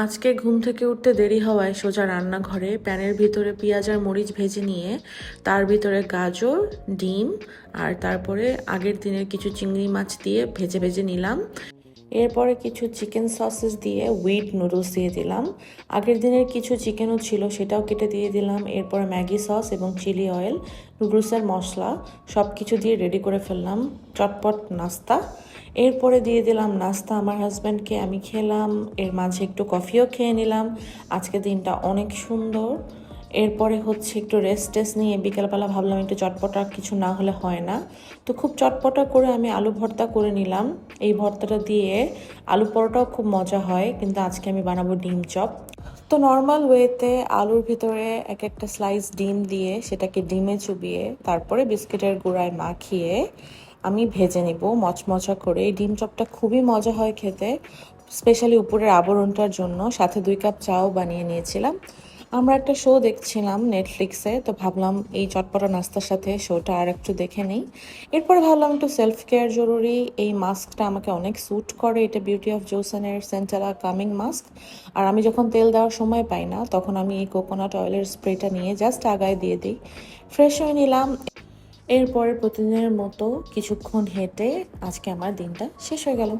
আজকে ঘুম থেকে উঠতে দেরি হওয়ায় সোজা রান্নাঘরে প্যানের ভিতরে পেঁয়াজ আর মরিচ ভেজে নিয়ে তার ভিতরে গাজর, ডিম আর তারপরে আগের দিনের কিছু চিংড়ি মাছ দিয়ে ভেজে ভেজে নিলাম। এরপরে কিছু চিকেন সসেস দিয়ে উইট নুডলস দিয়ে দিলাম। আগের দিনের কিছু চিকেনও ছিল, সেটাও কেটে দিয়ে দিলাম। এরপরে ম্যাগি সস এবং চিলি অয়েল, নুডলসের মশলা সব কিছু দিয়ে রেডি করে ফেললাম। চটপট নাস্তা। এরপরে দিয়ে দিলাম নাস্তা আমার হাজব্যান্ডকে আমি খেলাম, এর মাঝে একটু কফিও খেয়ে নিলাম। আজকে দিনটা অনেক সুন্দর। এরপরে হচ্ছে একটু রেস্ট টেস্ট নিয়ে বিকেলবেলা ভাবলাম একটু চটপটা কিছু না হলে হয় না। তো খুব চটপটা করে আমি আলু ভর্তা করে নিলাম। এই ভর্তাটা দিয়ে আলু পরোটাও খুব মজা হয়, কিন্তু আজকে আমি বানাবো ডিম চপ। তো নর্মাল ওয়েতে আলুর ভিতরে এক একটা স্লাইস ডিম দিয়ে সেটাকে ডিমে চুবিয়ে, তারপরে বিস্কিটের গুঁড়ায় মাখিয়ে আমি ভেজে নিব, মচমচা করে। এই ডিম চপটা খুবই মজা হয় খেতে। স্পেশালি উপরের আবরণটার জন্য সাথে দুই কাপ চাও বানিয়ে নিয়েছিলাম। আমরা একটা শো দেখছিলাম নেটফ্লিক্সে তো ভাবলাম এই চটপটা নাস্তার সাথে শোটা আর একটু দেখে নিই। এরপর ভাবলাম একটু সেলফ কেয়ার জরুরি। এই মাস্কটা আমাকে অনেক স্যুট করে। এটা বিউটি অফ জোসেনের সেন্টারা কামিং মাস্ক আর আমি যখন তেল দেওয়ার সময় পাই না, তখন আমি এই কোকোনাট অয়েলের স্প্রেটা নিয়ে জাস্ট আগায় দিয়ে দিই। ফ্রেশ হয়ে নিলাম। এরপরে প্রতিদিনের মতো কিছুক্ষণ হেঁটে আজকে আমার দিনটা শেষ হয়ে গেল।